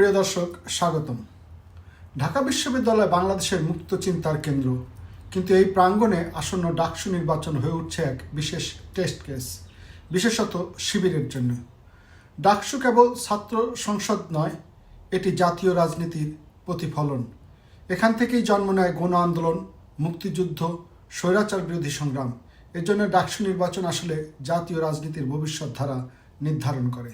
প্রিয় দর্শক, স্বাগতম। ঢাকা বিশ্ববিদ্যালয় বাংলাদেশের মুক্ত চিন্তার কেন্দ্র, কিন্তু এই প্রাঙ্গণে আসন্ন ডাকসু নির্বাচন হয়ে উঠছে এক বিশেষ টেস্ট কেস, বিশেষত শিবিরের জন্য। ডাকসু কেবল ছাত্র সংসদ নয়, এটি জাতীয় রাজনীতির প্রতিফলন। এখান থেকেই জন্ম নেয় গণ আন্দোলন, মুক্তিযুদ্ধ, স্বৈরাচার বিরোধী সংগ্রাম। এর জন্য ডাকসু নির্বাচন আসলে জাতীয় রাজনীতির ভবিষ্যৎ ধারা নির্ধারণ করে।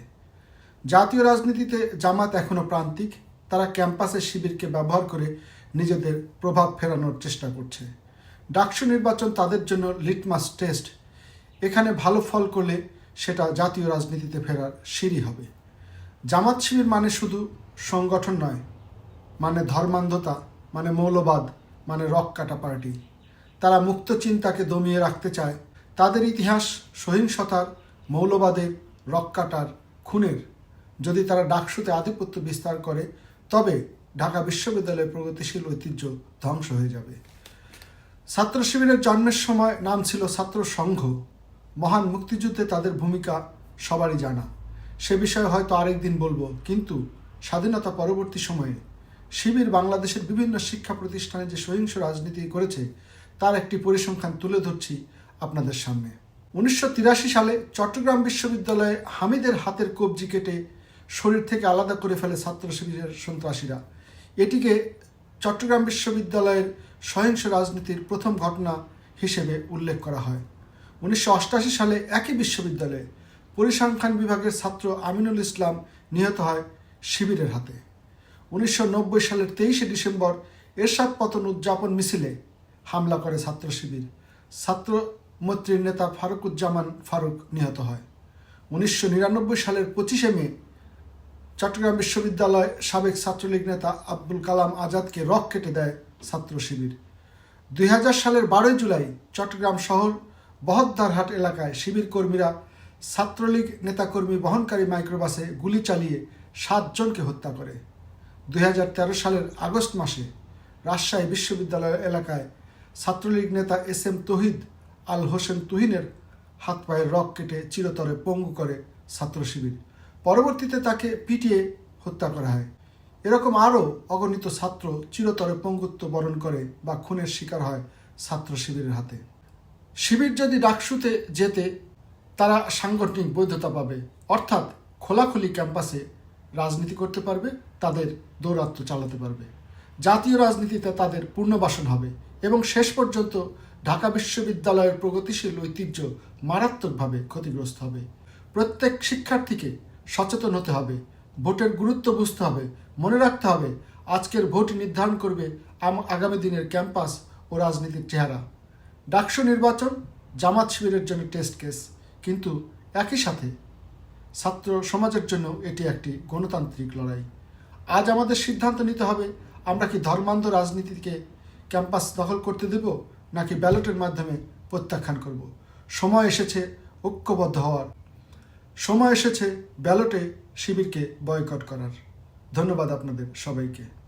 জাতীয় রাজনীতিতে জামাত এখনও প্রান্তিক। তারা ক্যাম্পাসের শিবিরকে ব্যবহার করে নিজেদের প্রভাব ফেরানোর চেষ্টা করছে। ডাকসু নির্বাচন তাদের জন্য লিটমাস টেস্ট এখানে ভালো ফল করলে সেটা জাতীয় রাজনীতিতে ফেরার সিঁড়ি হবে। জামাত শিবির মানে শুধু সংগঠন নয় মানে ধর্মান্ধতা মানে মৌলবাদ মানে রক কাটা পার্টি। তারা মুক্ত চিন্তাকে দমিয়ে রাখতে চায়। তাদের ইতিহাস, সহিংসতার, মৌলবাদের, রক কাটার খুনের যদি তারা ডাকসুতে আধিপত্য বিস্তার করে, তবে ঢাকা বিশ্ববিদ্যালয়ের প্রগতিশীল ঐতিহ্য ধ্বংস হয়ে যাবে। ছাত্র শিবিরের জন্মের সময় নাম ছিল ছাত্র সংঘ। মহান মুক্তিযুদ্ধে তাদের ভূমিকা সবারই জানা। সে বিষয়ে হয়তো আরেকদিন বলব, কিন্তু স্বাধীনতা পরবর্তী সময়ে শিবির বাংলাদেশের বিভিন্ন শিক্ষা প্রতিষ্ঠানে যে সহিংস রাজনীতি করেছে, তার একটি পরিসংখ্যান তুলে ধরছি আপনাদের সামনে। উনিশশো তিরাশি সালে চট্টগ্রাম বিশ্ববিদ্যালয়ে হামিদের হাতের কবজি কেটে শরীর থেকে আলাদা করে ফেলে ছাত্র শিবিরের সন্ত্রাসীরা। এটিকে চট্টগ্রাম বিশ্ববিদ্যালয়ের সহিংস রাজনীতির প্রথম ঘটনা হিসেবে উল্লেখ করা হয়। উনিশশো সালে একই বিশ্ববিদ্যালয়ে পরিসংখ্যান বিভাগের ছাত্র আমিনুল ইসলাম নিহত হয় শিবিরের হাতে। উনিশশো নব্বই সালের তেইশে ডিসেম্বর এরশাদ পতন উদযাপন মিছিলে হামলা করে ছাত্র শিবির। ছাত্র মৈত্রীর নেতা ফারুকুজ্জামান ফারুক নিহত হয়। উনিশশো নিরানব্বই সালের পঁচিশে মে চট্টগ্রাম বিশ্ববিদ্যালয় সাবেক ছাত্রলীগ নেতা আব্দুল কালাম আজাদকে রক কেটে দেয় ছাত্র শিবির। দুই হাজার সালের বারোই জুলাই চট্টগ্রাম শহর বহদ্দারহাট এলাকায় শিবির কর্মীরা ছাত্রলীগ নেতাকর্মী বহনকারী মাইক্রোবাসে গুলি চালিয়ে সাতজনকে হত্যা করে। দুই হাজার তেরো সালের আগস্ট মাসে রাজশাহী বিশ্ববিদ্যালয় এলাকায় ছাত্রলীগ নেতা এস এম তহিদ আল হোসেন তুহিনের হাত পায়ের রক কেটে চিরতরে পঙ্গু করে ছাত্র শিবির। পরবর্তীতে তাকে পিটিয়ে হত্যা করা হয়। এরকম আরও অগণিত ছাত্র চিরতরে পঙ্গুত্ব বরণ করে বা খুনের শিকার হয় ছাত্র শিবিরের হাতে। শিবির যদি ডাকসুতে যেতে তারা সাংগঠনিক বৈধতা পাবে, অর্থাৎ খোলাখুলি ক্যাম্পাসে রাজনীতি করতে পারবে, তাদের দৌরাত্ম চালাতে পারবে। জাতীয় রাজনীতিতে তাদের পূর্ণবাসন হবে এবং শেষ পর্যন্ত ঢাকা বিশ্ববিদ্যালয়ের প্রগতিশীল ঐতিহ্য মারাত্মকভাবে ক্ষতিগ্রস্ত হবে। প্রত্যেক শিক্ষার্থীকে সচেতন হতে হবে, ভোটের গুরুত্ব বুঝতে হবে, মনে রাখতে হবে আজকের ভোট নির্ধারণ করবে আগামী দিনের ক্যাম্পাস ও রাজনীতির চেহারা। ডাকসু নির্বাচন জামাত শিবিরের জন্য টেস্ট কেস, কিন্তু একই সাথে ছাত্র সমাজের জন্য এটি একটি গণতান্ত্রিক লড়াই। আজ আমাদের সিদ্ধান্ত নিতে হবে, আমরা কি ধর্মান্ধ রাজনীতিকে ক্যাম্পাস দখল করতে দেব, নাকি ব্যালটের মাধ্যমে প্রত্যাখ্যান করব? সময় এসেছে ঐক্যবদ্ধ হওয়ার। সময় এসেছে ব্যালটে শিবিরকে বয়কট করার। ধন্যবাদ আপনাদের সবাইকে।